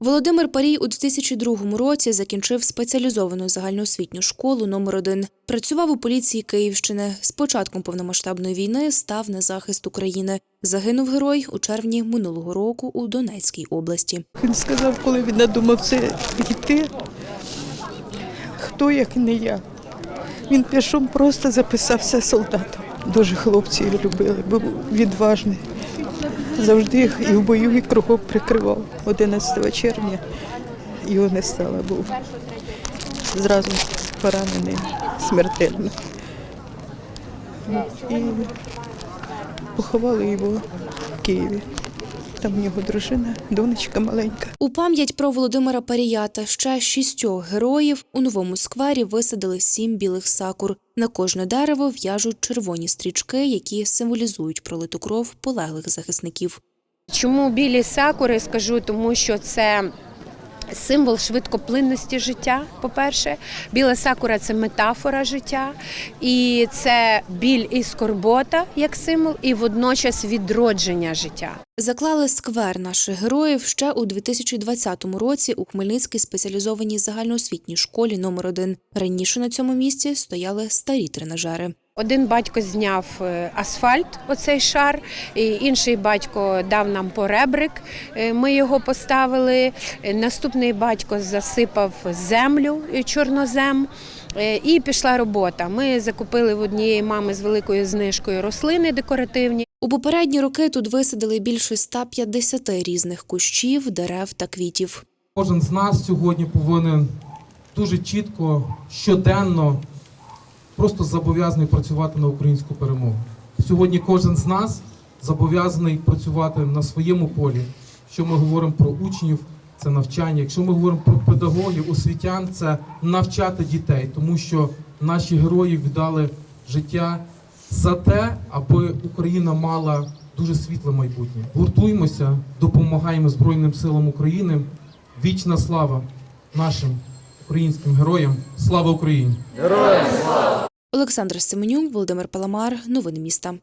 Володимир Парій у 2002 році закінчив спеціалізовану загальноосвітню школу номер 1 Працював у поліції Київщини. З початком повномасштабної війни став на захист України. Загинув герой у червні минулого року у Донецькій області. Він сказав, коли він надумав це йти, хто як не я. Він пішов, просто записався солдатом. Дуже хлопці любили, був відважний. Завжди їх і в бою, і кругом прикривав. 11 червня його не стало, був зразу поранений смертельно. І поховали його в Києві. Там в нього дружина, донечка маленька. У пам'ять про Володимира Парія та ще шістьох героїв у новому сквері висадили сім білих сакур. На кожне дерево в'яжуть червоні стрічки, які символізують пролиту кров полеглих захисників. Чому білі сакури? Скажу, тому що це символ швидкоплинності життя. По-перше, біла сакура це метафора життя, і це біль і скорбота як символ, і водночас відродження життя. Заклали сквер наших героїв ще у 2020 році у Хмельницькій спеціалізованій загальноосвітній школі номер 1 Раніше на цьому місці стояли старі тренажери. Один батько зняв е, асфальт, оцей шар, і інший батько дав нам поребрик. е, Ми його поставили. Е, Наступний батько засипав землю, чорнозем. І пішла робота. Ми закупили в однієї мами з великою знижкою рослини декоративні. У попередні роки тут висадили більше 150 різних кущів, дерев та квітів. Кожен з нас сьогодні повинен дуже чітко, щоденно, просто зобов'язаний працювати на українську перемогу. Сьогодні кожен з нас зобов'язаний працювати на своєму полі. Якщо ми говоримо про учнів, це навчання. Якщо ми говоримо про педагогів, освітян, це навчати дітей, тому що наші герої віддали життя за те, аби Україна мала дуже світле майбутнє. Гуртуємося, допомагаємо Збройним силам України. Вічна слава нашим українським героям. Слава Україні! Олександр Семенюк, Володимир Паламар. Новини міста.